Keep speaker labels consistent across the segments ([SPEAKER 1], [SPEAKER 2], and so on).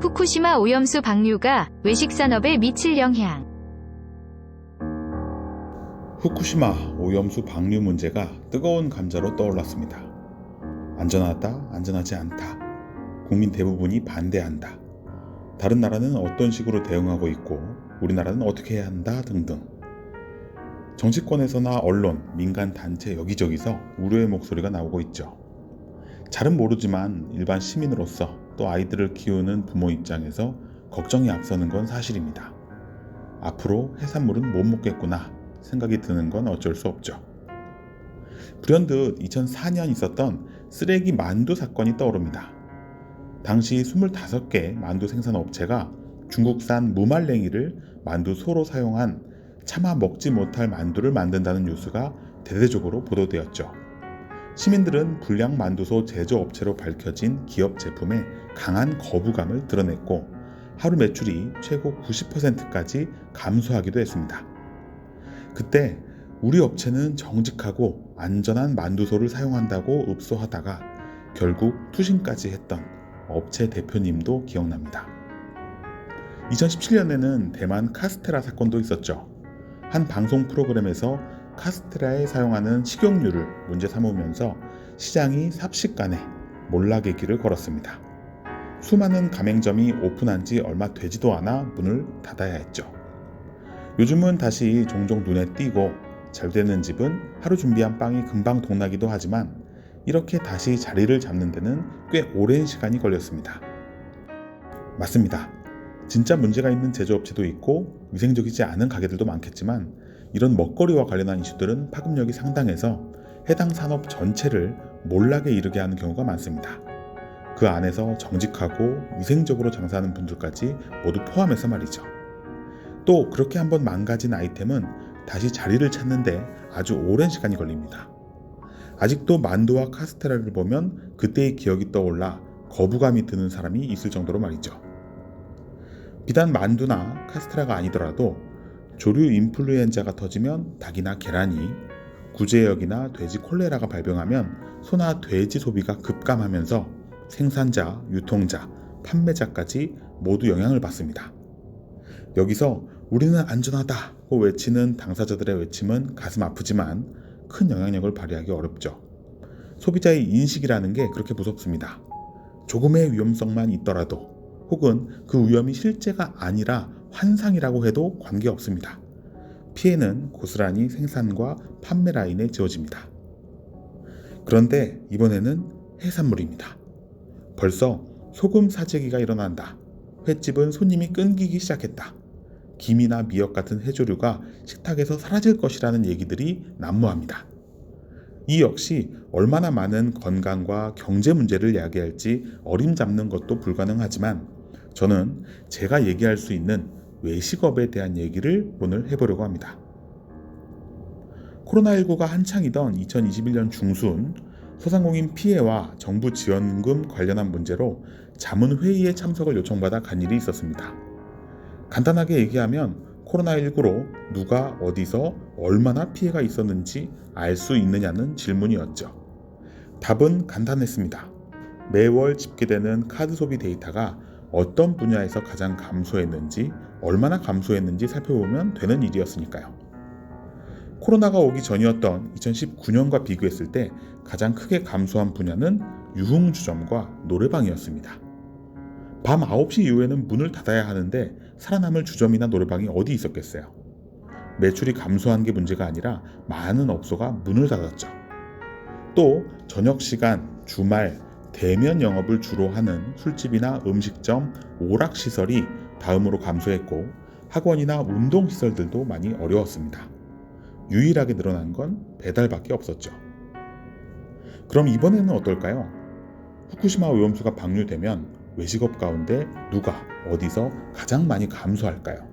[SPEAKER 1] 후쿠시마 오염수 방류가 외식 산업에 미칠 영향.
[SPEAKER 2] 후쿠시마 오염수 방류 문제가 뜨거운 감자로 떠올랐습니다. 안전하다, 안전하지 않다. 국민 대부분이 반대한다. 다른 나라는 어떤 식으로 대응하고 있고 우리나라는 어떻게 해야 한다 등등. 정치권에서나 언론, 민간 단체 여기저기서 우려의 목소리가 나오고 있죠. 잘은 모르지만 일반 시민으로서 또 아이들을 키우는 부모 입장에서 걱정이 앞서는 건 사실입니다. 앞으로 해산물은 못 먹겠구나 생각이 드는 건 어쩔 수 없죠. 불현듯 2004년 있었던 쓰레기 만두 사건이 떠오릅니다. 당시 25개 만두 생산 업체가 중국산 무말랭이를 만두 소로 사용한 차마 먹지 못할 만두를 만든다는 뉴스가 대대적으로 보도되었죠. 시민들은 불량 만두소 제조업체로 밝혀진 기업 제품에 강한 거부감을 드러냈고 하루 매출이 최고 90%까지 감소하기도 했습니다. 그때 우리 업체는 정직하고 안전한 만두소를 사용한다고 읍소하다가 결국 투신까지 했던 업체 대표님도 기억납니다. 2017년에는 대만 카스테라 사건도 있었죠. 한 방송 프로그램에서 카스테라에 사용하는 식용유를 문제 삼으면서 시장이 삽시간에 몰락의 길을 걸었습니다. 수많은 가맹점이 오픈한 지 얼마 되지도 않아 문을 닫아야 했죠. 요즘은 다시 종종 눈에 띄고 잘 되는 집은 하루 준비한 빵이 금방 동나기도 하지만 이렇게 다시 자리를 잡는 데는 꽤 오랜 시간이 걸렸습니다. 맞습니다. 진짜 문제가 있는 제조업체도 있고 위생적이지 않은 가게들도 많겠지만 이런 먹거리와 관련한 이슈들은 파급력이 상당해서 해당 산업 전체를 몰락에 이르게 하는 경우가 많습니다. 그 안에서 정직하고 위생적으로 장사하는 분들까지 모두 포함해서 말이죠. 또 그렇게 한번 망가진 아이템은 다시 자리를 찾는데 아주 오랜 시간이 걸립니다. 아직도 만두와 카스테라를 보면 그때의 기억이 떠올라 거부감이 드는 사람이 있을 정도로 말이죠. 비단 만두나 카스테라가 아니더라도 조류 인플루엔자가 터지면 닭이나 계란이, 구제역이나 돼지 콜레라가 발병하면 소나 돼지 소비가 급감하면서 생산자, 유통자, 판매자까지 모두 영향을 받습니다. 여기서 우리는 안전하다고 외치는 당사자들의 외침은 가슴 아프지만 큰 영향력을 발휘하기 어렵죠. 소비자의 인식이라는 게 그렇게 무섭습니다. 조금의 위험성만 있더라도 혹은 그 위험이 실제가 아니라 환상이라고 해도 관계없습니다. 피해는 고스란히 생산과 판매 라인에 지어집니다. 그런데 이번에는 해산물입니다. 벌써 소금 사재기가 일어난다. 횟집은 손님이 끊기기 시작했다. 김이나 미역 같은 해조류가 식탁에서 사라질 것이라는 얘기들이 난무합니다. 이 역시 얼마나 많은 건강과 경제 문제를 야기할지 어림잡는 것도 불가능하지만 저는 제가 얘기할 수 있는 외식업에 대한 얘기를 오늘 해보려고 합니다. 코로나19가 한창이던 2021년 중순 소상공인 피해와 정부 지원금 관련한 문제로 자문회의에 참석을 요청받아 간 일이 있었습니다. 간단하게 얘기하면 코로나19로 누가 어디서 얼마나 피해가 있었는지 알 수 있느냐는 질문이었죠. 답은 간단했습니다. 매월 집계되는 카드 소비 데이터가 어떤 분야에서 가장 감소했는지, 얼마나 감소했는지 살펴보면 되는 일이었으니까요. 코로나가 오기 전이었던 2019년과 비교했을 때 가장 크게 감소한 분야는 유흥주점과 노래방이었습니다. 밤 9시 이후에는 문을 닫아야 하는데 살아남을 주점이나 노래방이 어디 있었겠어요. 매출이 감소한 게 문제가 아니라 많은 업소가 문을 닫았죠. 또 저녁 시간, 주말, 대면 영업을 주로 하는 술집이나 음식점, 오락시설이 다음으로 감소했고 학원이나 운동시설들도 많이 어려웠습니다. 유일하게 늘어난 건 배달밖에 없었죠. 그럼 이번에는 어떨까요? 후쿠시마 오염수가 방류되면 외식업 가운데 누가 어디서 가장 많이 감소할까요?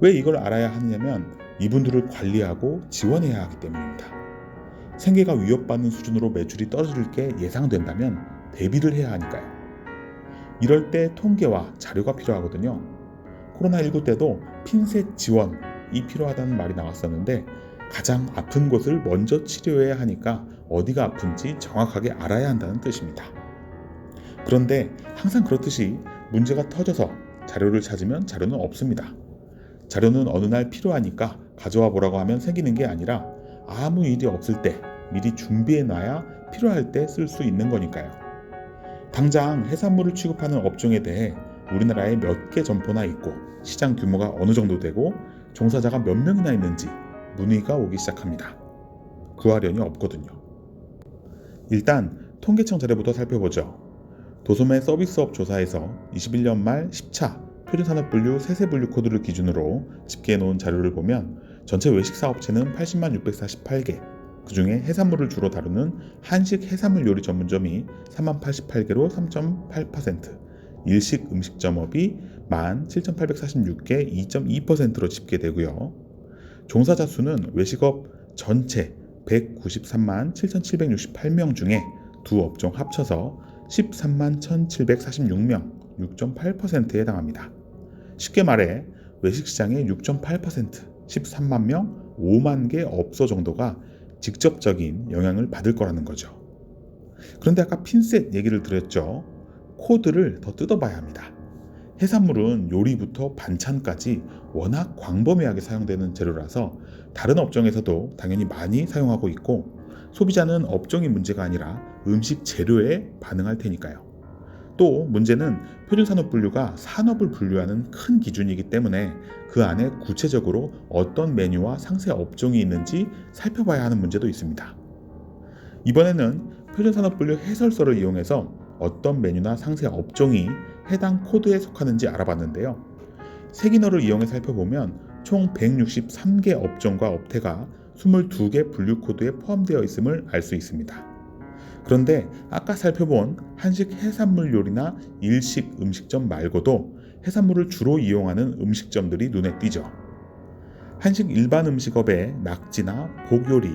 [SPEAKER 2] 왜 이걸 알아야 하느냐면 이분들을 관리하고 지원해야 하기 때문입니다. 생계가 위협받는 수준으로 매출이 떨어질 게 예상된다면 대비를 해야 하니까요. 이럴 때 통계와 자료가 필요하거든요. 코로나19 때도 핀셋 지원이 필요하다는 말이 나왔었는데 가장 아픈 곳을 먼저 치료해야 하니까 어디가 아픈지 정확하게 알아야 한다는 뜻입니다. 그런데 항상 그렇듯이 문제가 터져서 자료를 찾으면 자료는 없습니다. 자료는 어느 날 필요하니까 가져와 보라고 하면 생기는 게 아니라 아무 일이 없을 때 미리 준비해 놔야 필요할 때 쓸 수 있는 거니까요. 당장 해산물을 취급하는 업종에 대해 우리나라에 몇 개 점포나 있고 시장 규모가 어느 정도 되고 종사자가 몇 명이나 있는지 문의가 오기 시작합니다. 구하려니 없거든요. 일단 통계청 자료부터 살펴보죠. 도소매 서비스업 조사에서 21년 말 10차 표준산업분류 세세분류 코드를 기준으로 집계해 놓은 자료를 보면 전체 외식 사업체는 80만 648개, 그 중에 해산물을 주로 다루는 한식 해산물 요리 전문점이 3만 88개로 3.8%, 일식 음식점업이 1만 7,846개 2.2%로 집계되고요. 종사자 수는 외식업 전체 193만 7,768명 중에 두 업종 합쳐서 13만 1,746명 6.8%에 해당합니다. 쉽게 말해 외식 시장의 6.8% 13만 명 5만 개 업소 정도가 직접적인 영향을 받을 거라는 거죠. 그런데 아까 핀셋 얘기를 드렸죠. 코드를 더 뜯어봐야 합니다. 해산물은 요리부터 반찬까지 워낙 광범위하게 사용되는 재료라서 다른 업종에서도 당연히 많이 사용하고 있고 소비자는 업종이 문제가 아니라 음식 재료에 반응할 테니까요. 또 문제는 표준산업 분류가 산업을 분류하는 큰 기준이기 때문에 그 안에 구체적으로 어떤 메뉴와 상세 업종이 있는지 살펴봐야 하는 문제도 있습니다. 이번에는 표준산업 분류 해설서를 이용해서 어떤 메뉴나 상세 업종이 해당 코드에 속하는지 알아봤는데요. 세기너를 이용해 살펴보면 총 163개 업종과 업태가 22개 분류 코드에 포함되어 있음을 알 수 있습니다. 그런데 아까 살펴본 한식 해산물 요리나 일식 음식점 말고도 해산물을 주로 이용하는 음식점들이 눈에 띄죠. 한식 일반 음식업에 낙지나 복요리,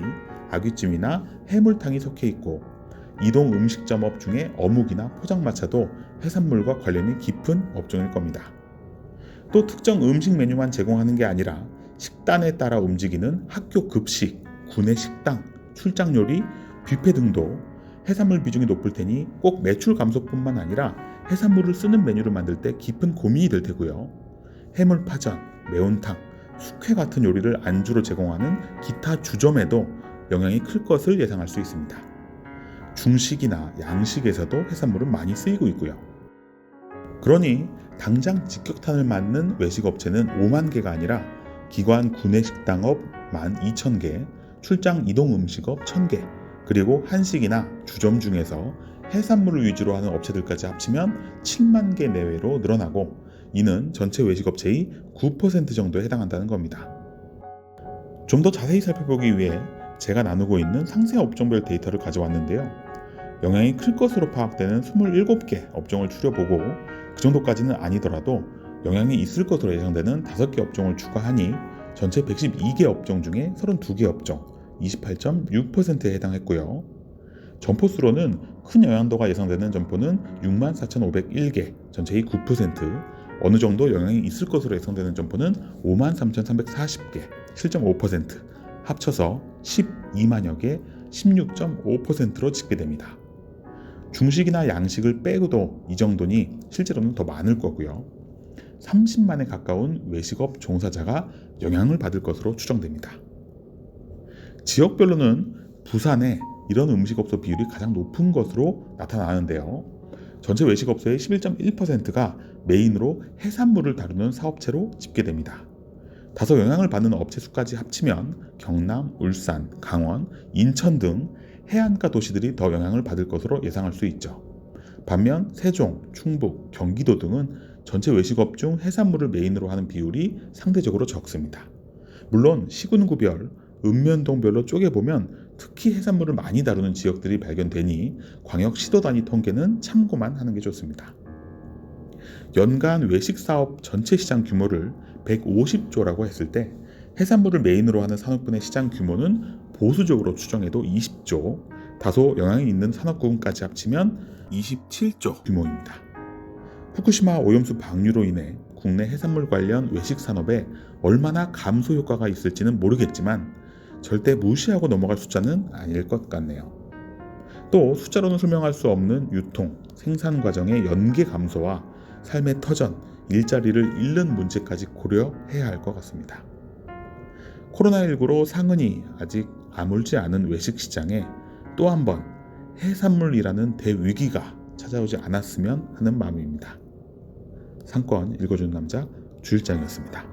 [SPEAKER 2] 아귀찜이나 해물탕이 속해 있고 이동 음식점업 중에 어묵이나 포장마차도 해산물과 관련이 깊은 업종일 겁니다. 또 특정 음식 메뉴만 제공하는 게 아니라 식단에 따라 움직이는 학교 급식, 구내 식당, 출장 요리, 뷔페 등도 해산물 비중이 높을 테니 꼭 매출 감소뿐만 아니라 해산물을 쓰는 메뉴를 만들 때 깊은 고민이 될 테고요. 해물파전, 매운탕, 숙회 같은 요리를 안주로 제공하는 기타 주점에도 영향이 클 것을 예상할 수 있습니다. 중식이나 양식에서도 해산물은 많이 쓰이고 있고요. 그러니 당장 직격탄을 맞는 외식 업체는 5만 개가 아니라 기관 구내 식당업 12,000개, 출장 이동 음식업 1,000개, 그리고 한식이나 주점 중에서 해산물을 위주로 하는 업체들까지 합치면 7만 개 내외로 늘어나고 이는 전체 외식업체의 9% 정도에 해당한다는 겁니다. 좀 더 자세히 살펴보기 위해 제가 나누고 있는 상세 업종별 데이터를 가져왔는데요. 영향이 클 것으로 파악되는 27개 업종을 추려보고 그 정도까지는 아니더라도 영향이 있을 것으로 예상되는 5개 업종을 추가하니 전체 112개 업종 중에 32개 업종, 28.6%에 해당했고요. 점포 수로는 큰 영향도가 예상되는 점포는 64,501개, 전체의 9%, 어느 정도 영향이 있을 것으로 예상되는 점포는 53,340개, 7.5%, 합쳐서 12만여 개, 16.5%로 집계됩니다. 중식이나 양식을 빼고도 이 정도니 실제로는 더 많을 거고요. 30만에 가까운 외식업 종사자가 영향을 받을 것으로 추정됩니다. 지역별로는 부산에 이런 음식업소 비율이 가장 높은 것으로 나타나는데요. 전체 외식업소의 11.1%가 메인으로 해산물을 다루는 사업체로 집계됩니다. 다소 영향을 받는 업체 수까지 합치면 경남, 울산, 강원, 인천 등 해안가 도시들이 더 영향을 받을 것으로 예상할 수 있죠. 반면 세종, 충북, 경기도 등은 전체 외식업 중 해산물을 메인으로 하는 비율이 상대적으로 적습니다. 물론 시군구별, 읍면동별로 쪼개보면 특히 해산물을 많이 다루는 지역들이 발견되니 광역 시도 단위 통계는 참고만 하는 게 좋습니다. 연간 외식 사업 전체 시장 규모를 150조라고 했을 때 해산물을 메인으로 하는 산업군의 시장 규모는 보수적으로 추정해도 20조, 다소 영향이 있는 산업군까지 합치면 27조 규모입니다. 후쿠시마 오염수 방류로 인해 국내 해산물 관련 외식 산업에 얼마나 감소 효과가 있을지는 모르겠지만 절대 무시하고 넘어갈 숫자는 아닐 것 같네요. 또 숫자로는 설명할 수 없는 유통, 생산 과정의 연계 감소와 삶의 터전, 일자리를 잃는 문제까지 고려해야 할 것 같습니다. 코로나19로 상흔이 아직 아물지 않은 외식 시장에 또 한 번 해산물이라는 대위기가 찾아오지 않았으면 하는 마음입니다. 상권 읽어주는 남자 주일장이었습니다.